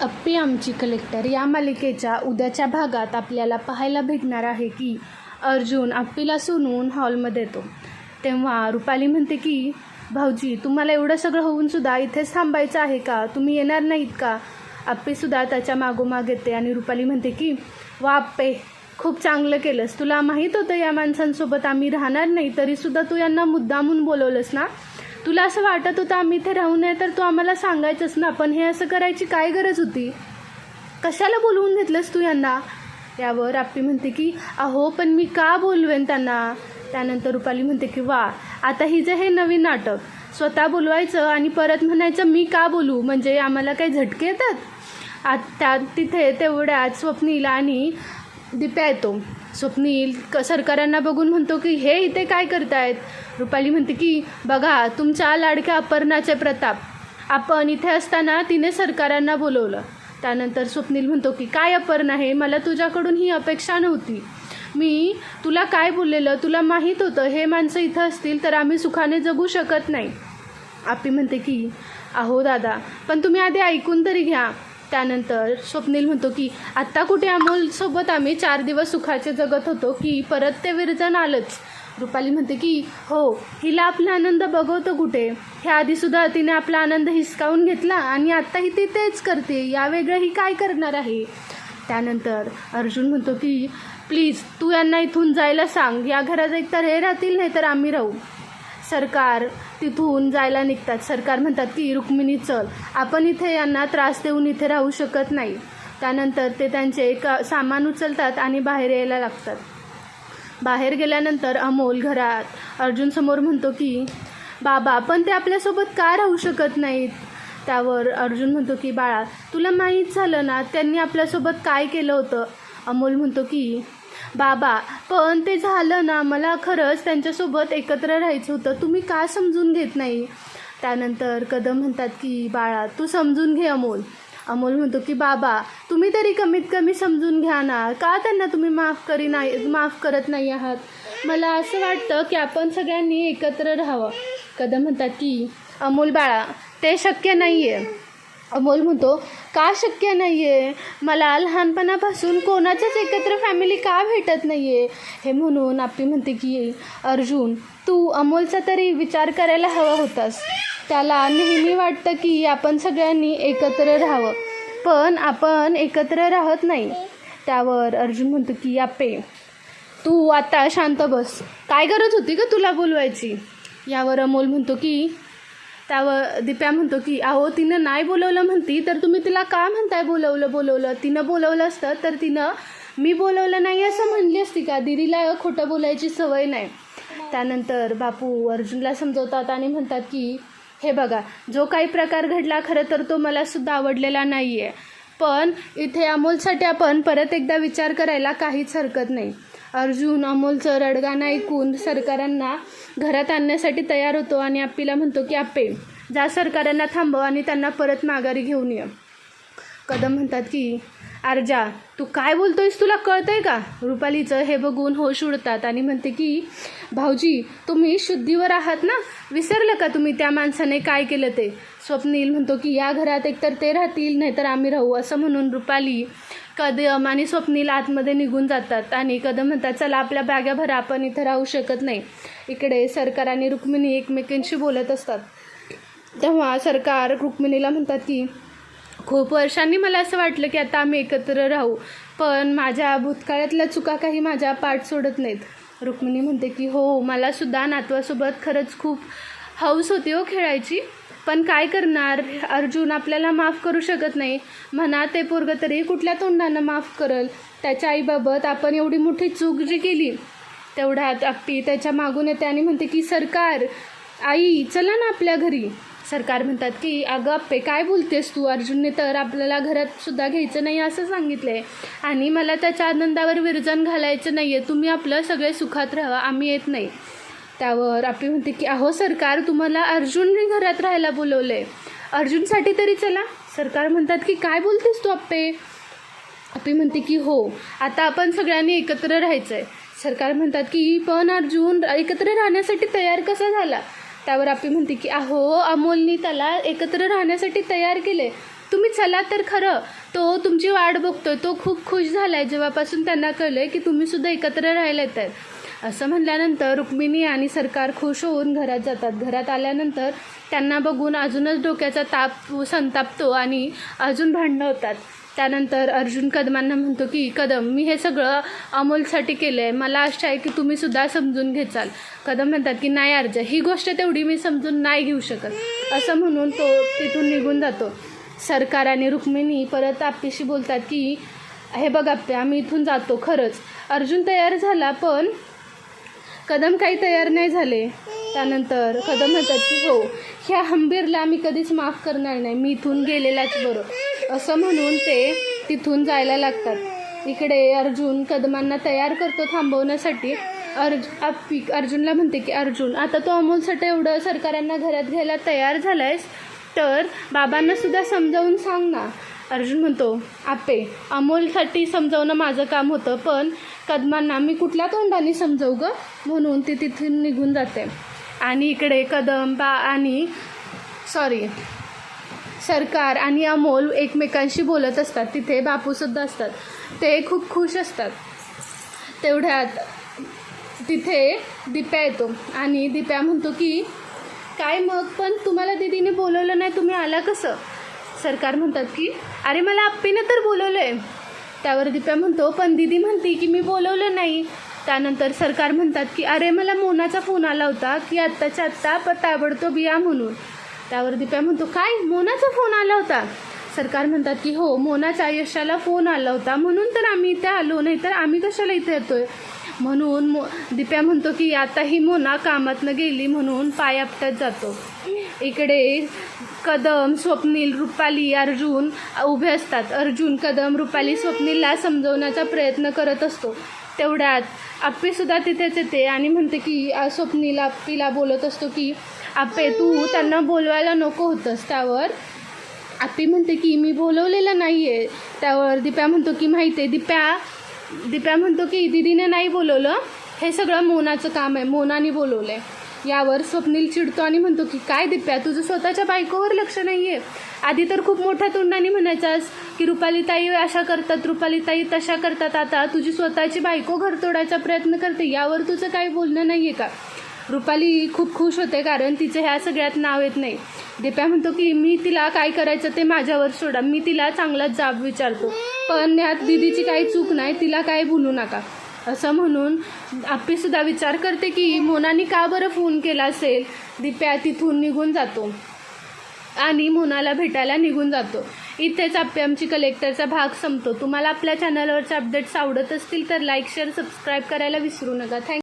अप्पी आमची कलेक्टर या मालिकेच्या उद्याच्या भागात आपल्याला पाहायला भेटणार आहे की अर्जुन अप्पीला सोनून हॉलमध्ये येतो. तेव्हा रुपाली म्हणते की भाऊजी तुम्हाला एवढं सगळं होऊनसुद्धा इथेच थांबायचं आहे का? तुम्ही येणार नाहीत का? अप्पीसुद्धा त्याच्या मागोमाग येते आणि रुपाली म्हणते की वा अप्पे खूप चांगलं केलंस. तुला माहीत होतं या माणसांसोबत आम्ही राहणार नाही तरीसुद्धा तू यांना मुद्दामून बोलवलंस ना? तुला असं वाटत होतं आम्ही इथे राहू नये तर तू आम्हाला सांगायचंच ना. पण हे असं करायची काय गरज होती? कशाला बोलवून घेतलंस तू यांना? यावर आप्पी म्हणते की अहो पण मी का बोलवेन त्यांना? त्यानंतर रुपाली म्हणते की वा आता हिचं हे नवीन नाटक स्वतः बोलवायचं आणि परत म्हणायचं मी का बोलू? म्हणजे आम्हाला काही झटके येतात? आत त्या तिथे तेवढ्यात स्वप्नीला आणि दिप्या येतो. स्वप्नील क सरकारांना बघून म्हणतो की हे इथे काय करतायत? रुपाली म्हणते की बघा तुमच्या लाडक्या अपर्णाचे प्रताप. आपण इथे असताना तिने सरकारांना बोलवलं. त्यानंतर स्वप्नील म्हणतो की काय अपर्णा आहे मला तुझ्याकडून ही अपेक्षा नव्हती. मी तुला काय बोललेलं? तुला माहीत होतं हे माणसं इथं असतील तर आम्ही सुखाने जगू शकत नाही. आपी म्हणते की अहो दादा पण तुम्ही आधी ऐकून तरी घ्या. त्यानंतर स्वप्नील म्हणतो की आत्ता कुठे अमोलसोबत आम्ही चार दिवस सुखाचे जगत होतो की परत ते विरजन आलंच. रुपाली म्हणते की हो हिला आपला आनंद बघवतो कुठे? ह्या आधीसुद्धा तिने आपला आनंद हिसकावून घेतला आणि आत्ताही ती तेच करते. या वेगळं ही काय करणार आहे? त्यानंतर अर्जुन म्हणतो की प्लीज तू यांना इथून जायला सांग. या घरात एकतर हे राहतील नाही तर आम्ही राहू. सरकार तिथून जायला निघतात. सरकार म्हणतात की रुक्मिणी चल. आपण इथे यांना त्रास देऊन इथे राहू शकत नाही. त्यानंतर ते त्यांचे का सामान उचलतात आणि बाहेर यायला लागतात. बाहेर गेल्यानंतर अमोल घरात अर्जुनसमोर म्हणतो की बाबा पण ते आपल्यासोबत का राहू शकत नाहीत? त्यावर अर्जुन म्हणतो की बाळा तुला माहीत झालं ना त्यांनी आपल्यासोबत काय केलं होतं? अमोल म्हणतो की बाबा पण ते झालं ना मला खरंच त्यांच्यासोबत एकत्र राहायचं होतं. तुम्ही का समजून घेत नाही? त्यानंतर कदम म्हणतात की बाळा तू समजून घे अमोल. अमोल म्हणतो की बाबा तुम्ही तरी कमीत कमी समजून घ्या ना. का त्यांना तुम्ही माफ करी नाही माफ करत नाही आहात? मला असं वाटतं की आपण सगळ्यांनी एकत्र राहावं. कदम म्हणतात की अमोल बाळा ते शक्य नाही आहे अमोल म्हणतो का शक्य नाही आहे मला लहानपणापासून कोणाच्याच एकत्र फॅमिली का भेटत नाही आहे हे म्हणून आपी म्हणते की अर्जुन तू अमोलचा तरी विचार करायला हवा होतास. त्याला नेहमी वाटतं की आपण सगळ्यांनी एकत्र राहावं. पण आपण एकत्र राहत नाही. त्यावर अर्जुन म्हणतो की आपे तू आता शांत बस. काय गरज होती का तुला बोलवायची? यावर अमोल म्हणतो की त्यावर दिप्या म्हणतो की अहो तिनं नाही बोलवलं म्हणती तर तुम्ही तिला का म्हणताय बोलवलं बोलवलं? तिनं बोलवलं असतं तर तिनं मी बोलवलं नाही असं म्हणली असती का? दिदीला खोटं बोलायची सवय नाही. त्यानंतर बापू अर्जुनला समजवतात आणि म्हणतात की हे बघा जो काही प्रकार घडला खरं तर तो मलासुद्धा आवडलेला नाही आहे पण इथे अमोलसाठी आपण परत एकदा विचार करायला काहीच हरकत नाही. अर्जुन अमोलचं रडगाणं ऐकून सरकारांना घरात आणण्यासाठी तयार होतो आणि आप्पीला म्हणतो की आप्पे जा सरकारांना थांबव आणि त्यांना परत माघारी घेऊन ये. कदम म्हणतात की अर्जा तू काय बोलतोयस तुला कळतंय का? रुपालीचं हे बघून होश उडतात आणि म्हणते की भाऊजी तुम्ही शुद्धीवर आहात ना? विसरलं का तुम्ही त्या माणसाने काय केलं ते? स्वप्नील म्हणतो की या घरात एकतर ते राहतील नाहीतर आम्ही राहू असं म्हणून रुपाली कदम आणि स्वप्नील आतमध्ये निघून जातात. आणि कदम म्हणतात चला आपल्या बॅगा भरा आपण इथं राहू शकत नाही. इकडे सरकार आणि रुक्मिणी एकमेकांशी बोलत असतात. तेव्हा सरकार रुक्मिणीला म्हणतात की खूप वर्षांनी मला असं वाटलं की आता आम्ही एकत्र राहू पण माझ्या भूतकाळातल्या चुका काही माझ्या पाठ सोडत नाहीत. रुक्मिणी म्हणते की हो मलासुद्धा नातवासोबत खरंच खूप हौस होती हो खेळायची. पण काय करणार? अर्जुन आपल्याला माफ करू शकत नाही. म्हणा ते पोरगं तरी कुठल्या तोंडानं माफ करल? त्याच्या आईबाबत आपण एवढी मोठी चूक जी केली तेवढ्यात आपटी त्याच्या मागून येते आणि म्हणते की सरकार आई चला ना आपल्या घरी. सरकार म्हणतात की अगं अप्पे काय बोलतेस तू अर्जुनने? तर आपल्याला घरात सुद्धा घ्यायचं नाही असं सांगितलं आहे आणि मला त्याच्या आनंदावर विरजन घालायचं नाही आहे तुम्ही आपलं सगळे सुखात राहा. आम्ही येत नाही. त्यावर. आपली म्हणते की अहो सरकार तुम्हाला अर्जुनने घरात राहायला बोलवलं आहे अर्जुनसाठी तरी चला. सरकार म्हणतात की काय बोलतेस तू आप्पे? आपी म्हणते की हो आता आपण सगळ्यांनी एकत्र राहायचं आहे सरकार म्हणतात की पण अर्जुन एकत्र राहण्यासाठी तयार कसा झाला? त्यावर आपली म्हणते की अहो अमोलनी त्याला एकत्र राहण्यासाठी तयार केले तुम्ही चला तर खरं. तो तुमची वाट बघतोय. तो खूप खुश झाला आहे जेव्हापासून त्यांना कळलं आहे की तुम्ही सुद्धा एकत्र राहिला तर असं म्हणल्यानंतर रुक्मिणी आणि सरकार खुश होऊन घरात जातात. घरात आल्यानंतर त्यांना बघून अजूनच डोक्याचा ताप संतापतो आणि अजून भांडणं होतात त्यानंतर अर्जुन कदमांना म्हणतो की कदम मी हे सगळं अमोलसाठी केलं आहे मला आशा आहे की तुम्ही सुद्धा समजून घेचाल. कदम म्हणतात की नाही अर्ज ही गोष्ट तेवढी मी समजून नाही घेऊ शकत. असं म्हणून तो तिथून निघून जातो. सरकार आणि रुक्मिणी परत आप्पीशी बोलतात की हे बघ आप्पे आम्ही इथून जातो खरंच. अर्जुन तयार झाला पण कदम काही तयार नाही झाले. त्यानंतर कदम म्हणतात की हो ह्या हंबीरला आम्ही कधीच माफ करणार नाही. मी इथून गेलेलाच बरं. असं म्हणून ते तिथून जायला लागतात. इकडे अर्जुन कदमांना तयार करतो थांबवण्यासाठी. अर्ज आप्पी अर्जुनला म्हणते की अर्जुन आता तो अमोलसाठी एवढं सरकारांना घरात घ्यायला तयार झालायस? तर बाबांना सुद्धा समजावून सांग ना. अर्जुन म्हणतो आपे अमोलसाठी समजावणं माझं काम होतं पण कदमांना मी कुठल्या तोंडाने समजावू गं? म्हणून ती तिथून निघून जाते. आणि इकडे कदम बा आणि सॉरी सरकार आणि अमोल एकमेकांशी बोलत असतात. तिथे बापूसुद्धा असतात. ते खूप खुश असतात. तेवढ्यात तिथे दिप्या येतो. आणि दिप्या म्हणतो की काय मग? पण तुम्हाला दीदीने बोलवलं नाही तुम्ही आला कसं? सरकार म्हणतात की अरे मला आप्पीनं तर बोलवलं आहे त्यावर दीप्या म्हणतो पण दीदी म्हणती की मी बोलवलं नाही. त्यानंतर सरकार म्हणतात की अरे मला मोनाचा फोन आला होता की आत्ताच्या आत्ता ताबडतोब या म्हणून. त्यावर दीप्या म्हणतो काय? मोनाचा फोन आला होता. सरकार म्हणतात की हो मोनाच्या यशाला फोन आला होता. म्हणून तर आम्ही इथे आलो. नाही तर आम्ही कशाला इथे येतोय? म्हणून मो दिप्या म्हणतो की आता ही मोना कामातनं गेली म्हणून पाय आपटत जातो. इकडे कदम स्वप्नील रुपाली अर्जुन उभे असतात. अर्जुन कदम रुपाली स्वप्नीलला समजवण्याचा प्रयत्न करत असतो. तेवढ्यात आप्पीसुद्धा तिथेच येते आणि म्हणते की स्वप्नीला स्वप्नील आप्पीला बोलत असतो की आप्पे तू त्यांना बोलवायला नको होतंस त्यावर. आपी म्हणते की मी बोलवलेलं नाही आहे त्यावर दिप्या म्हणतो की माहिती आहे दिप्या दिप्या म्हणतो की दिदीने नाही बोलवलं. हे सगळं मोनाचं काम आहे. मोनाने बोलवलं आहे यावर स्वप्नील चिडतो आणि म्हणतो की काय दिप्या तुझं स्वतःच्या बायकोवर लक्ष नाही आहे आधी तर खूप मोठ्या तोंडाने म्हणायचास की रुपालीताई अशा करतात रुपालीताई तशा करतात. आता तुझी स्वतःची बायको घर तोडायचा प्रयत्न करते. यावर तुझं काही बोलणं नाही आहे का? रुपाली खूप खुश होते कारण तिचं ह्या सगळ्यात नाव येत नाही. दिप्या म्हणतो की मी तिला काय करायचं ते माझ्यावर सोडा. मी तिला चांगलाच जाब विचारतो. पण यात दिदीची काही चूक नाही. तिला काय बोलू नका. असं म्हणून आप्पीसुद्धा विचार करते की मोनाने का बरं फोन केला असेल? दिप्या तिथून निघून जातो. आणि मोनाला भेटायला निघून जातो. इथेच आपे आमची कलेक्टरचा भाग संपतो. तुम्हाला आपल्या चॅनलवरचे अपडेट्स आवडत असतील तर लाईक शेअर सबस्क्राईब करायला विसरू नका. थँक